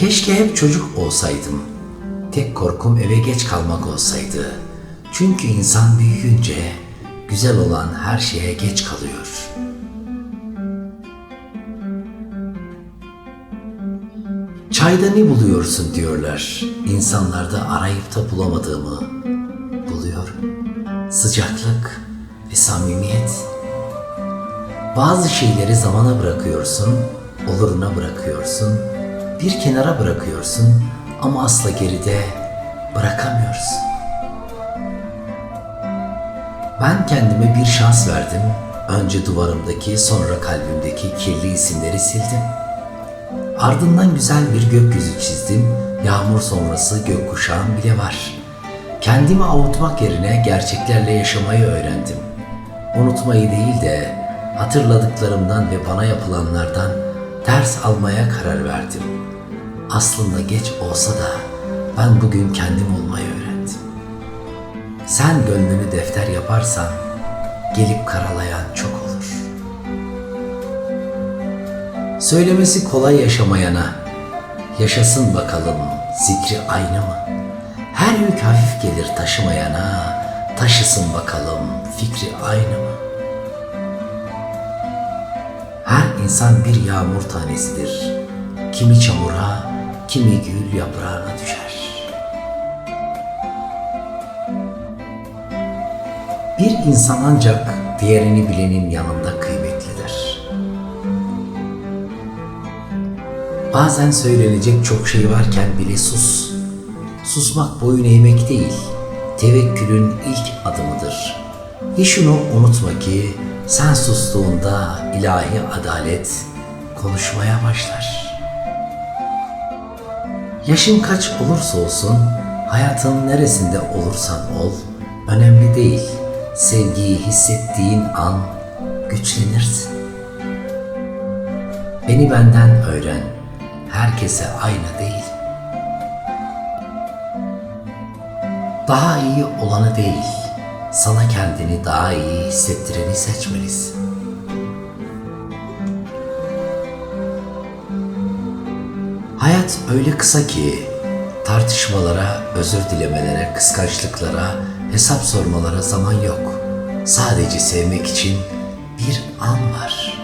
Keşke hep çocuk olsaydım. Tek korkum eve geç kalmak olsaydı. Çünkü insan büyüyünce güzel olan her şeye geç kalıyor. Çayda ne buluyorsun diyorlar. İnsanlarda arayıp da bulamadığımı buluyorum. Sıcaklık ve samimiyet. Bazı şeyleri zamana bırakıyorsun, oluruna bırakıyorsun, bir kenara bırakıyorsun ama asla geride bırakamıyorsun. Ben kendime bir şans verdim. Önce duvarımdaki, sonra kalbimdeki kirli isimleri sildim. Ardından güzel bir gökyüzü çizdim. Yağmur sonrası gökkuşağım bile var. Kendimi avutmak yerine gerçeklerle yaşamayı öğrendim. Unutmayı değil de hatırladıklarımdan ve bana yapılanlardan ders almaya karar verdim. Aslında geç olsa da ben bugün kendim olmayı öğrendim. Sen gönlünü defter yaparsan gelip karalayan çok olur. Söylemesi kolay yaşamayana yaşasın bakalım zikri aynı mı? Her yük hafif gelir taşımayana taşısın bakalım fikri aynı mı? Her insan bir yağmur tanesidir. Kimi çamura, kimi gül yaprağına düşer. Bir insan ancak diğerini bilenin yanında kıymetlidir. Bazen söylenecek çok şey varken bile sus. Susmak boyun eğmek değil, tevekkülün ilk adımıdır. Ve şunu unutma ki sen sustuğunda ilahi adalet konuşmaya başlar. Yaşın kaç olursa olsun, hayatın neresinde olursan ol, önemli değil. Sevgiyi hissettiğin an güçlenirsin. Beni benden öğren. Herkese aynı değil. Daha iyi olanı değil, sana kendini daha iyi hissettireni seçmelisin. Hayat öyle kısa ki tartışmalara, özür dilemelere, kıskançlıklara, hesap sormalara zaman yok. Sadece sevmek için bir an var.